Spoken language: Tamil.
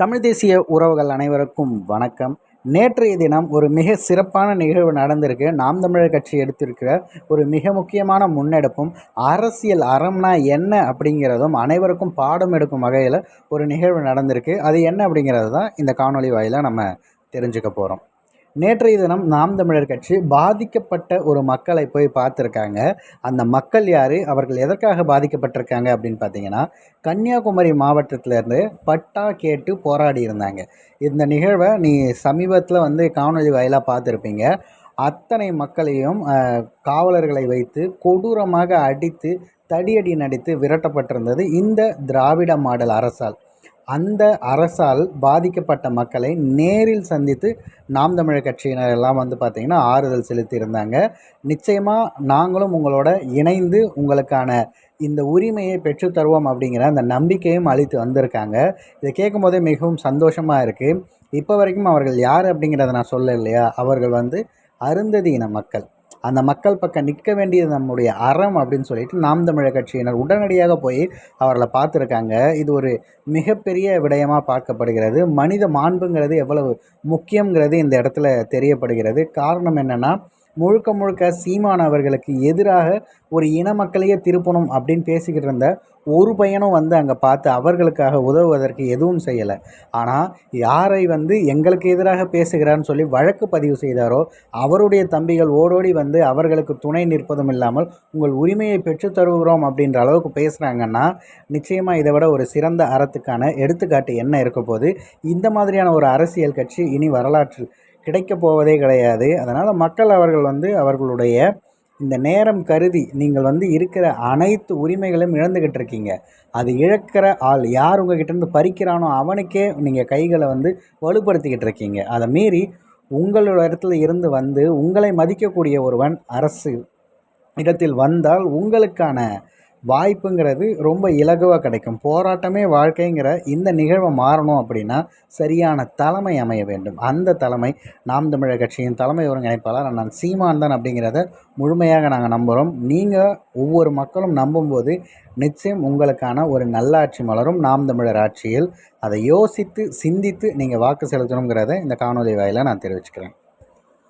தமிழ் தேசிய உறவுகள் அனைவருக்கும் வணக்கம். நேற்றைய தினம் ஒரு மிக சிறப்பான நிகழ்வு நடந்திருக்கு. நாம் தமிழர் கட்சி எடுத்திருக்கிற ஒரு மிக முக்கியமான முன்னெடுப்பும் அரசியல் அறம்னா என்ன அப்படிங்கிறதும் அனைவருக்கும் பாடம் எடுக்கும் வகையில் ஒரு நிகழ்வு நடந்திருக்கு. அது என்ன அப்படிங்கிறது தான் இந்த காணொளி வாயிலாக நம்ம தெரிஞ்சுக்க போகிறோம் நேற்றைய தினம் நாம் தமிழர் கட்சி பாதிக்கப்பட்ட ஒரு மக்களை போய் பார்த்துருக்காங்க. அந்த மக்கள் யார்? அவர்கள் எதற்காக பாதிக்கப்பட்டிருக்காங்க அப்படின்னு பார்த்தீங்கன்னா கன்னியாகுமரி மாவட்டத்திலேருந்து பட்டா கேட்டு போராடி இருந்தாங்க. இந்த நிகழ்வை நீ சமீபத்தில் வந்து காணொலி வாயிலாக பார்த்துருப்பீங்க. அத்தனை மக்களையும் காவலர்களை வைத்து கொடூரமாக அடித்து தடியடி நடித்து விரட்டப்பட்டிருந்தது இந்த திராவிட மாடல் அரசால். அந்த அரசால் பாதிக்கப்பட்ட மக்களை நேரில் சந்தித்து நாம் தமிழர் கட்சியினர் எல்லாம் வந்து பார்த்திங்கன்னா ஆறுதல் செலுத்தியிருந்தாங்க. நிச்சயமாக நாங்களும் உங்களோட இணைந்து உங்களுக்கான இந்த உரிமையை பெற்றுத்தருவோம் அப்படிங்கிற அந்த நம்பிக்கையும் அளித்து வந்திருக்காங்க. இதை கேட்கும் போதே மிகவும் சந்தோஷமாக இருக்குது இப்போ வரைக்கும் அவர்கள் யார் அப்படிங்கிறத நான் சொல்ல இல்லையா அவர்கள் வந்து அருந்ததி இன மக்கள். அந்த மக்கள் பக்கம் நிற்க வேண்டியது நம்முடைய அறம் அப்படின்னு சொல்லிட்டு நாம் தமிழர் கட்சியினர் உடனடியாக போய் அவர்களை பார்த்துருக்காங்க. இது ஒரு மிகப்பெரிய விடயமாக பார்க்கப்படுகிறது. மனித மாண்புங்கிறது எவ்வளவு முக்கியங்கிறது இந்த இடத்துல தெரியப்படுகிறது. காரணம் என்னென்னா முழுக்க முழுக்க சீமான் அவர்களுக்கு எதிராக ஒரு இன மக்களையே திருப்பணும் அப்படின்னு பேசிக்கிட்டு இருந்த ஒரு பையனும் வந்து அங்கே பார்த்து அவர்களுக்காக உதவுவதற்கு எதுவும் செய்யலை. ஆனால் யாரை வந்து எங்களுக்கு எதிராக பேசுகிறான்னு சொல்லி வழக்கு பதிவு செய்தாரோ அவருடைய தம்பிகள் ஓடோடி வந்து அவர்களுக்கு துணை நிற்பதும் இல்லாமல் உங்கள் உரிமையை பெற்று தருகிறோம் அப்படின்ற அளவுக்கு பேசுகிறாங்கன்னா நிச்சயமாக இதை விட ஒரு சிறந்த அறத்துக்கான எடுத்துக்காட்டு என்ன இருக்க போது இந்த மாதிரியான ஒரு அரசியல் கட்சி இனி வரலாற்றில் கிடைக்கப் போவதே கிடையாது. அதனால் மக்கள் அவர்கள் வந்து அவர்களுடைய இந்த நேரம் கருதி நீங்கள் வந்து இருக்கிற அனைத்து உரிமைகளையும் இழந்துக்கிட்டு இருக்கீங்க. அது இழக்கிற ஆள் யார் உங்ககிட்டேருந்து பறிக்கிறானோ அவனுக்கே நீங்கள் கைகளை வந்து வலுப்படுத்திக்கிட்டு இருக்கீங்க. அதை மீறி உங்களோட இடத்துல இருந்து வந்து உங்களை மதிக்கக்கூடிய ஒருவன் அரசு இடத்தில் வந்தால் உங்களுக்கான வாய்ப்புங்கிறது ரொம்ப இலகுவாக கிடைக்கும். போராட்டமே வாழ்க்கைங்கிற இந்த நிகழ்வை மாறணும் அப்படின்னா சரியான தலைமை அமைய வேண்டும். அந்த தலைமை நாம் தமிழர் கட்சியின் தலைமை ஒருங்கிணைப்பாளர் அண்ணன் சீமான் தான் அப்படிங்கிறத முழுமையாக நாங்கள் நம்புகிறோம் நீங்கள் ஒவ்வொரு மக்களும் நம்பும்போது நிச்சயம் உங்களுக்கான ஒரு நல்லாட்சி மலரும் நாம் தமிழர் ஆட்சியில். அதை யோசித்து சிந்தித்து நீங்கள் வாக்கு செலுத்தணுங்கிறத இந்த காணொலி வாயிலாக நான் தெரிவிச்சுக்கிறேன்.